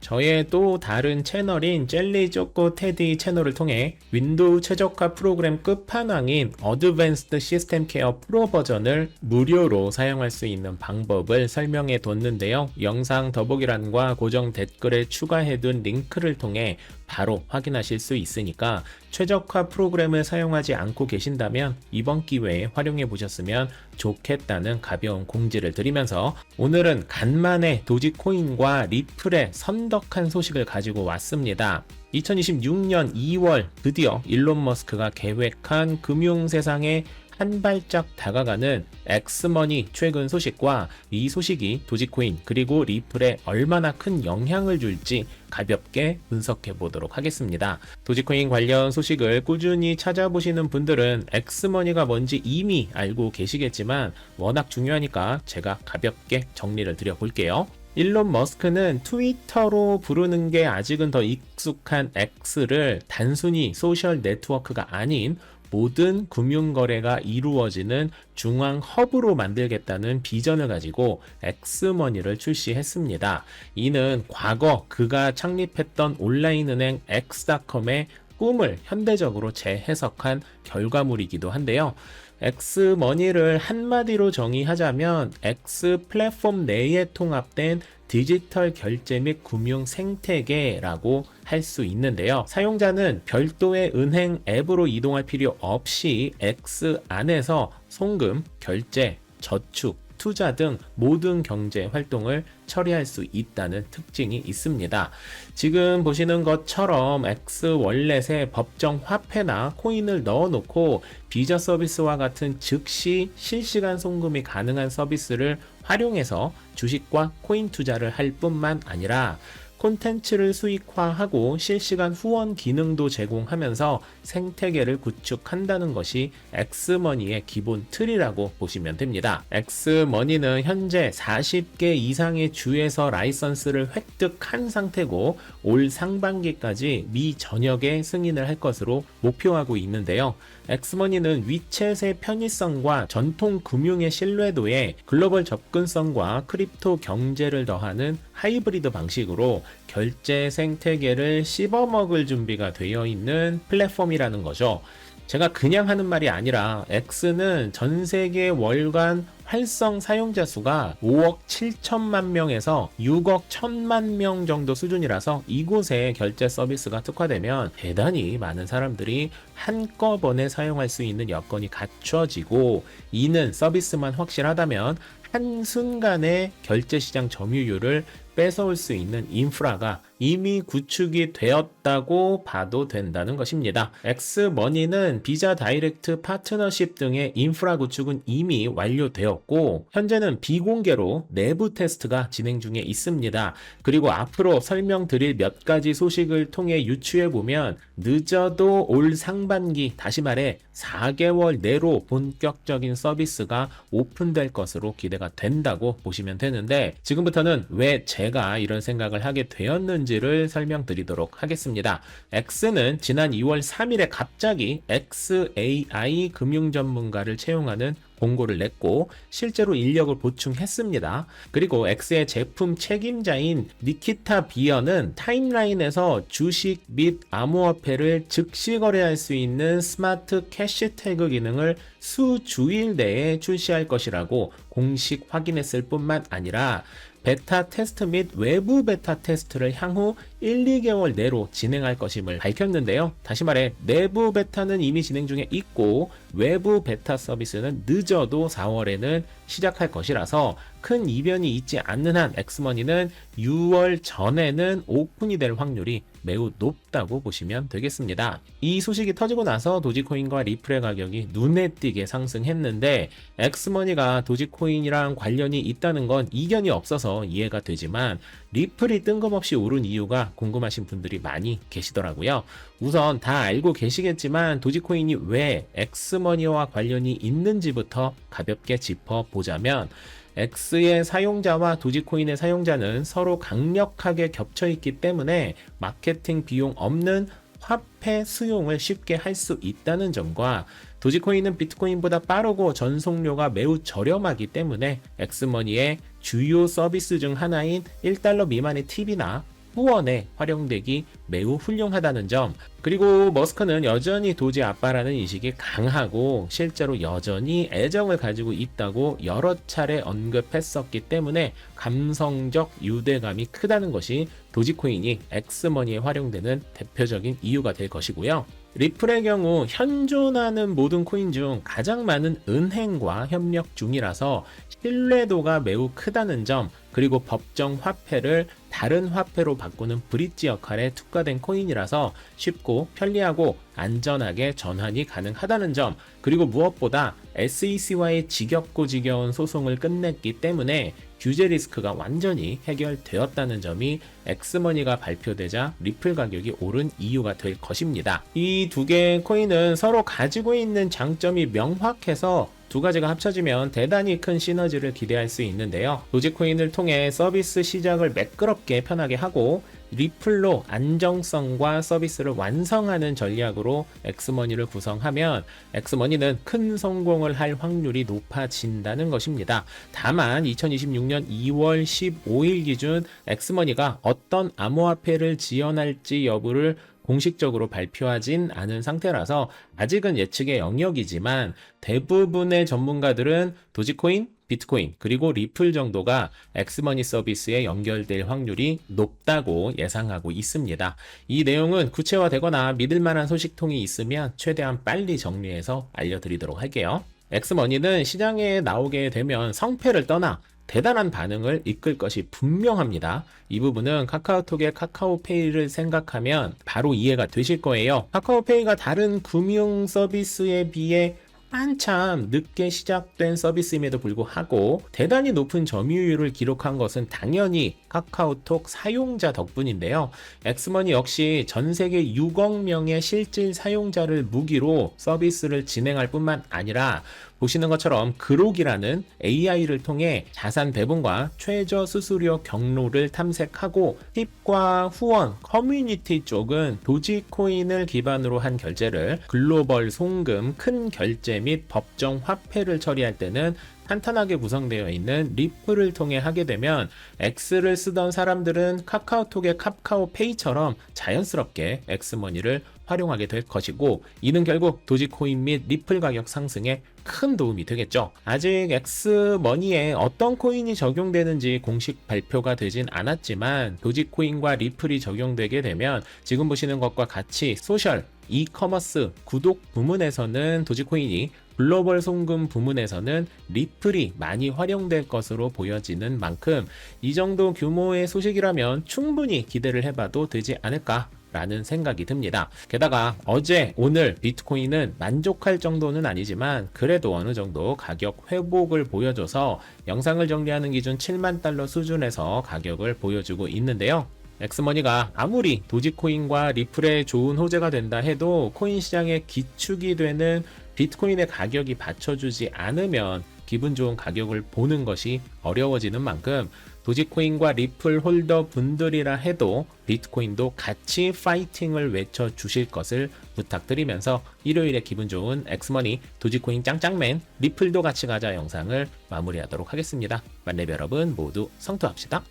저의 또 다른 채널인 젤리 쪼꼬 테디 채널을 통해 윈도우 최적화 프로그램 끝판왕인 어드밴스드 시스템 케어 프로 버전을 무료로 사용할 수 있는 방법을 설명해 뒀는데요. 영상 더보기란과 고정 댓글에 추가해둔 링크를 통해 바로 확인하실 수 있으니까 최적화 프로그램을 사용하지 않고 계신다면 이번 기회에 활용해 보셨으면 좋겠다는 가벼운 공지를 드리면서 오늘은 간만에 도지코인과 리플의 선덕한 소식을 가지고 왔습니다. 2026년 2월 드디어 일론 머스크가 계획한 금융 세상에 한 발짝 다가가는 엑스머니 최근 소식과 이 소식이 도지코인 그리고 리플에 얼마나 큰 영향을 줄지 가볍게 분석해 보도록 하겠습니다. 도지코인 관련 소식을 꾸준히 찾아보시는 분들은 엑스머니가 뭔지 이미 알고 계시겠지만 워낙 중요하니까 제가 가볍게 정리를 드려 볼게요. 일론 머스크는 트위터로 부르는 게 아직은 더 익숙한 X를 단순히 소셜 네트워크가 아닌 모든 금융거래가 이루어지는 중앙 허브로 만들겠다는 비전을 가지고 엑스머니를 출시했습니다. 이는 과거 그가 창립했던 온라인 은행 엑스닷컴의 꿈을 현대적으로 재해석한 결과물이기도 한데요. 엑스머니를 한마디로 정의하자면 X 플랫폼 내에 통합된 디지털 결제 및 금융 생태계라고 할 수 있는데요. 사용자는 별도의 은행 앱으로 이동할 필요 없이 X 안에서 송금, 결제, 저축, 투자 등 모든 경제 활동을 처리할 수 있다는 특징이 있습니다. 지금 보시는 것처럼 X 월렛에 법정 화폐나 코인을 넣어놓고 비자 서비스와 같은 즉시 실시간 송금이 가능한 서비스를 활용해서 주식과 코인 투자를 할 뿐만 아니라 콘텐츠를 수익화하고 실시간 후원 기능도 제공하면서 생태계를 구축한다는 것이 엑스머니의 기본 틀이라고 보시면 됩니다. 엑스머니는 현재 40개 이상의 주에서 라이선스를 획득한 상태고 올 상반기까지 미 전역에 승인을 할 것으로 목표하고 있는데요. 엑스머니는 위챗의 편의성과 전통 금융의 신뢰도에 글로벌 접근성과 크립토 경제를 더하는 하이브리드 방식으로 결제 생태계를 씹어먹을 준비가 되어 있는 플랫폼이라는 거죠. 제가 그냥 하는 말이 아니라 X는 전 세계 월간 활성 사용자 수가 5억 7천만 명에서 6억 1천만 명 정도 수준이라서 이곳에 결제 서비스가 특화되면 대단히 많은 사람들이 한꺼번에 사용할 수 있는 여건이 갖춰지고 이는 서비스만 확실하다면 한순간에 결제 시장 점유율을 뺏어올 수 있는 인프라가 이미 구축이 되었다고 봐도 된다는 것입니다. 엑스머니는 비자 다이렉트 파트너십 등의 인프라 구축은 이미 완료되었고 현재는 비공개로 내부 테스트가 진행 중에 있습니다. 그리고 앞으로 설명드릴 몇 가지 소식을 통해 유추해 보면 늦어도 올 상반기 다시 말해 4개월 내로 본격적인 서비스가 오픈될 것으로 기대가 된다고 보시면 되는데 지금부터는 왜 제가 이런 생각을 하게 되었는 지를 설명드리도록 하겠습니다. X는 지난 2월 3일에 갑자기 XAI 금융 전문가를 채용하는 공고를 냈고 실제로 인력을 보충했습니다. 그리고 X의 제품 책임자인 니키타 비어는 타임라인에서 주식 및 암호화폐를 즉시 거래할 수 있는 스마트 캐시 태그 기능을 수주일 내에 출시할 것이라고 공식 확인했을 뿐만 아니라 베타 테스트 및 외부 베타 테스트를 향후 1, 2개월 내로 진행할 것임을 밝혔는데요. 다시 말해 내부 베타는 이미 진행 중에 있고 외부 베타 서비스는 늦어도 4월에는 시작할 것이라서 큰 이변이 있지 않는 한 엑스머니는 6월 전에는 오픈이 될 확률이 매우 높다고 보시면 되겠습니다. 이 소식이 터지고 나서 도지코인과 리플의 가격이 눈에 띄게 상승했는데 엑스머니가 도지코인이랑 관련이 있다는 건 이견이 없어서 이해가 되지만 리플이 뜬금없이 오른 이유가 궁금하신 분들이 많이 계시더라고요. 우선 다 알고 계시겠지만 도지코인이 왜 엑스머니와 관련이 있는지부터 가볍게 짚어보자면 X의 사용자와 도지코인의 사용자는 서로 강력하게 겹쳐 있기 때문에 마케팅 비용 없는 화폐 수용을 쉽게 할 수 있다는 점과 도지코인은 비트코인보다 빠르고 전송료가 매우 저렴하기 때문에 엑스머니의 주요 서비스 중 하나인 1달러 미만의 팁이나 후원에 활용되기 매우 훌륭하다는 점, 그리고 머스크는 여전히 도지 아빠라는 인식이 강하고 실제로 여전히 애정을 가지고 있다고 여러 차례 언급했었기 때문에 감성적 유대감이 크다는 것이 도지코인이 엑스머니에 활용되는 대표적인 이유가 될 것이고요. 리플의 경우 현존하는 모든 코인 중 가장 많은 은행과 협력 중이라서 신뢰도가 매우 크다는 점, 그리고 법정 화폐를 다른 화폐로 바꾸는 브릿지 역할에 특화된 코인이라서 쉽고 편리하고 안전하게 전환이 가능하다는 점, 그리고 무엇보다 SEC와의 지겹고 지겨운 소송을 끝냈기 때문에 규제 리스크가 완전히 해결되었다는 점이 엑스머니가 발표되자 리플 가격이 오른 이유가 될 것입니다. 이 두 개의 코인은 서로 가지고 있는 장점이 명확해서 두 가지가 합쳐지면 대단히 큰 시너지를 기대할 수 있는데요. 도지코인을 통해 서비스 시작을 매끄럽게 편하게 하고 리플로 안정성과 서비스를 완성하는 전략으로 엑스머니를 구성하면 엑스머니는 큰 성공을 할 확률이 높아진다는 것입니다. 다만 2026년 2월 15일 기준 엑스머니가 어떤 암호화폐를 지원할지 여부를 공식적으로 발표하진 않은 상태라서 아직은 예측의 영역이지만 대부분의 전문가들은 도지코인, 비트코인, 그리고 리플 정도가 엑스머니 서비스에 연결될 확률이 높다고 예상하고 있습니다. 이 내용은 구체화되거나 믿을 만한 소식통이 있으면 최대한 빨리 정리해서 알려드리도록 할게요. 엑스머니는 시장에 나오게 되면 성패를 떠나 대단한 반응을 이끌 것이 분명합니다. 이 부분은 카카오톡의 카카오페이를 생각하면 바로 이해가 되실 거예요. 카카오페이가 다른 금융 서비스에 비해 한참 늦게 시작된 서비스임에도 불구하고 대단히 높은 점유율을 기록한 것은 당연히 카카오톡 사용자 덕분인데요. 엑스머니 역시 전 세계 6억 명의 실질 사용자를 무기로 서비스를 진행할 뿐만 아니라 보시는 것처럼 그록이라는 AI를 통해 자산 배분과 최저 수수료 경로를 탐색하고 팁과 후원, 커뮤니티 쪽은 도지코인을 기반으로 한 결제를 글로벌 송금, 큰 결제 및 법정 화폐를 처리할 때는 탄탄하게 구성되어 있는 리플을 통해 하게 되면 X를 쓰던 사람들은 카카오톡의 카카오페이처럼 자연스럽게 X머니를 활용하게 될 것이고 이는 결국 도지코인 및 리플 가격 상승에 큰 도움이 되겠죠. 아직 X머니에 어떤 코인이 적용되는지 공식 발표가 되진 않았지만 도지코인과 리플이 적용되게 되면 지금 보시는 것과 같이 소셜, 이커머스, 구독 부문에서는 도지코인이 글로벌 송금 부문에서는 리플이 많이 활용될 것으로 보여지는 만큼 이 정도 규모의 소식이라면 충분히 기대를 해봐도 되지 않을까 라는 생각이 듭니다. 게다가 어제 오늘 비트코인은 만족할 정도는 아니지만 그래도 어느 정도 가격 회복을 보여줘서 영상을 정리하는 기준 7만 달러 수준에서 가격을 보여주고 있는데요. 엑스머니가 아무리 도지코인과 리플의 좋은 호재가 된다 해도 코인 시장의 기축이 되는 비트코인의 가격이 받쳐주지 않으면 기분 좋은 가격을 보는 것이 어려워지는 만큼 도지코인과 리플 홀더 분들이라 해도 비트코인도 같이 파이팅을 외쳐 주실 것을 부탁드리면서 일요일에 기분 좋은 엑스머니, 도지코인 짱짱맨, 리플도 같이 가자 영상을 마무리하도록 하겠습니다. 만렙 여러분 모두 성투합시다.